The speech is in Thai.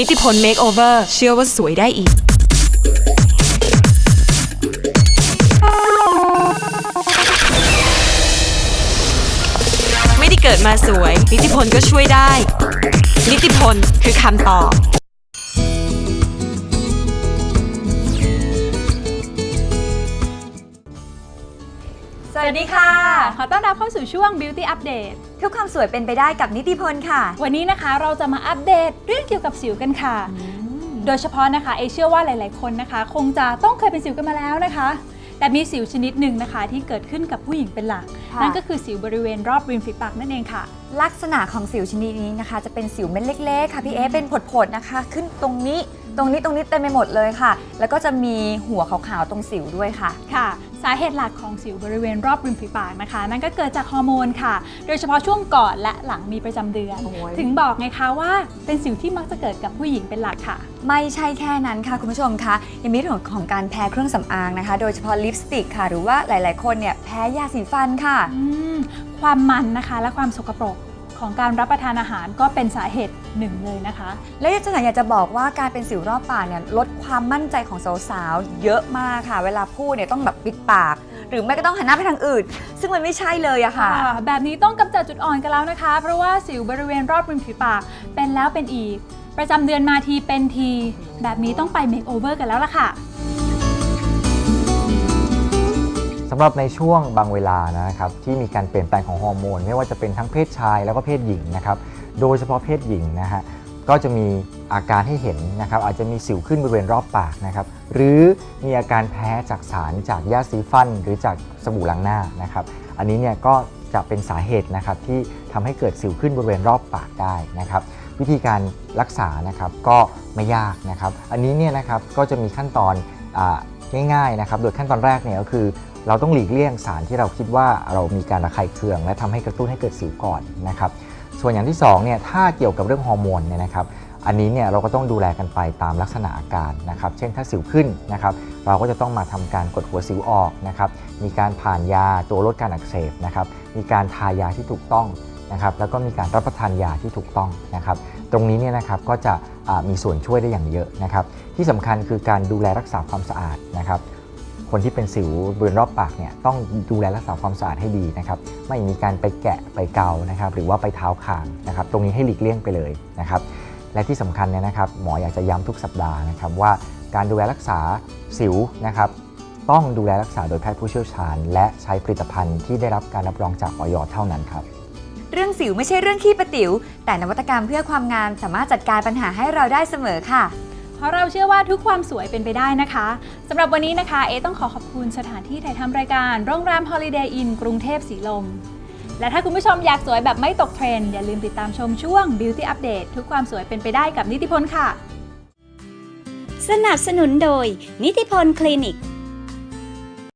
นิติพล Makeover เชื่อว่าสวยได้อีก ไม่ได้เกิดมาสวย นิติพลก็ช่วยได้ นิติพลคือคำตอบ วัสดีค่ะ ขอต้อนรับเข้าสู่ช่วง Beauty Update ทุกความสวยเป็นไปได้กับนิติพลค่ะ วันนี้นะคะเราจะมาอัปเดตเรื่องเกี่ยวกับสิวกันค่ะ โดยเฉพาะนะคะเอเชื่อว่าหลาย ๆ คนนะคะ คงจะต้องเคยเป็นสิวกันมาแล้วนะคะ แต่มีสิวชนิดหนึ่งนะคะที่เกิดขึ้นกับผู้หญิงเป็นหลักค่ะนั่นก็คือสิวบริเวณรอบริมฝีปากนั่นเองค่ะ ลักษณะของสิวชนิดนี้นะคะ จะเป็นสิวเม็ดเล็กๆค่ะพี่เอะเป็นผดๆนะคะ ขึ้นตรงนี้ตรงนี้ตรงนี้เต็มไปหมดเลยค่ะ แล้วก็จะมีหัวขาวๆตรงสิวด้วยค่ะ ค่ะ สาเหตุหลักของสิวบริเวณรอบริมฝีปากนะคะ นั่นก็เกิดจากฮอร์โมนค่ะ โดยเฉพาะช่วงก่อนและหลังมีประจำเดือน โอ้ย ถึงบอกไงคะว่าเป็นสิวที่มักจะเกิดกับผู้หญิงเป็นหลักค่ะ ไม่ใช่แค่นั้นค่ะคุณผู้ชมคะยังมีเรื่องของการแพ้เครื่องสำอางนะคะ โดยเฉพาะลิปสติกค่ะ หรือว่าหลายๆ คนเนี่ยแพ้ยาสีฟันค่ะ อืมความมันนะคะและความสกปรก ของการรับประทานอาหารก็เป็นสาเหตุหนึ่งเลยนะคะ และจะอยากจะบอกว่าการเป็นสิวรอบปากเนี่ยลดความมั่นใจของสาวๆเยอะมากค่ะ เวลาพูดเนี่ยต้องแบบปิดปาก หรือไม่ก็ต้องหันหน้าไปทางอื่น ซึ่งมันไม่ใช่เลยอะค่ะค่ะแบบนี้ต้องกำจัดจุดอ่อนกันแล้วนะคะ เพราะว่าสิวบริเวณรอบริมฝีปากเป็นแล้วเป็นอีก ประจำเดือนมาทีเป็นที แบบนี้ต้องไปเมคโอเวอร์กันแล้วล่ะค่ะ สำหรับในช่วงบางเวลานะครับที่มีการเปลี่ยนแปลงของฮอร์โมน ไม่ว่าจะเป็นทั้งเพศชายแล้วก็เพศหญิงนะครับโดยเฉพาะเพศหญิงนะฮะก็จะมีอาการให้เห็นนะครับอาจจะมีสิวขึ้นบริเวณรอบปากนะครับหรือมีอาการแพ้จากสารจากยาสีฟัน หรือจากสบู่ล้างหน้านะครับอันนี้เนี่ยก็จะเป็นสาเหตุนะครับที่ทำให้เกิดสิวขึ้นบริเวณรอบปากได้นะครับวิธีการรักษานะครับก็ไม่ยากนะครับ อันนี้เนี่ยนะครับก็จะมีขั้นตอนอ ง่ายๆนะครับ โดยขั้นตอนแรกเนี่ยก็คือ เราต้องหลีกเลี่ยงสารที่เราคิดว่าเรามีการระคายเคือง และทำให้กระตุ้นให้เกิดสิวก่อนนะครับ ส่วนอย่างที่2เนี่ยถ้าเกี่ยวกับเรื่องฮอร์โมนเนี่ยนะครับอันนี้เนี่ยเราก็ต้องดูแลกันไปตามลักษณะอาการนะครับ เช่นถ้าสิวขึ้นนะครับเราก็จะต้องมาทำการกดหัวสิวออกนะครับ มีการผ่านยาตัวลดการอักเสบนะครับ มีการทายาที่ถูกต้อง นะครับแล้วก็มีการรับประทานยาที่ถูกต้องนะครับ ตรงนี้เนี่ยนะครับก็จะมีส่วนช่วยได้อย่างเยอะนะครับ ที่สำคัญคือการดูแลรักษาความสะอาดนะครับคนที่เป็นสิวบริเวณรอบปากเนี่ยต้องดูแลรักษาความสะอาดให้ดีนะครับไม่มีการไปแกะไปเกานะครับ หรือว่าไปเท้าคางนะครับ ตรงนี้ให้หลีกเลี่ยงไปเลยนะครับ และที่สำคัญเนี่ยนะครับ หมออยากจะย้ำทุกสัปดาห์นะครับว่าการดูแลรักษาสิวนะครับ ต้องดูแลรักษาโดยแพทย์ผู้เชี่ยวชาญ และใช้ผลิตภัณฑ์ที่ได้รับการรับรองจากออยเท่านั้นครับ เรื่องสิวไม่ใช่เรื่องขี้ประติ๋วแต่นวัตกรรมเพื่อความงามสามารถจัดการปัญหาให้เราได้เสมอค่ะ เพราะเราเชื่อว่าทุกความสวยเป็นไปได้นะคะสำหรับวันนี้นะคะ เอต้องขอขอบคุณสถานที่ถ่ายทำรายการโรงแรม Holiday Inn กรุงเทพสีลม และถ้าคุณผู้ชมอยากสวยแบบไม่ตกเทรนด์อย่าลืมติดตามชมช่วง Beauty Update ทุกความสวยเป็นไปได้กับนิติพลค่ะ สนับสนุนโดย นิติพลคลินิก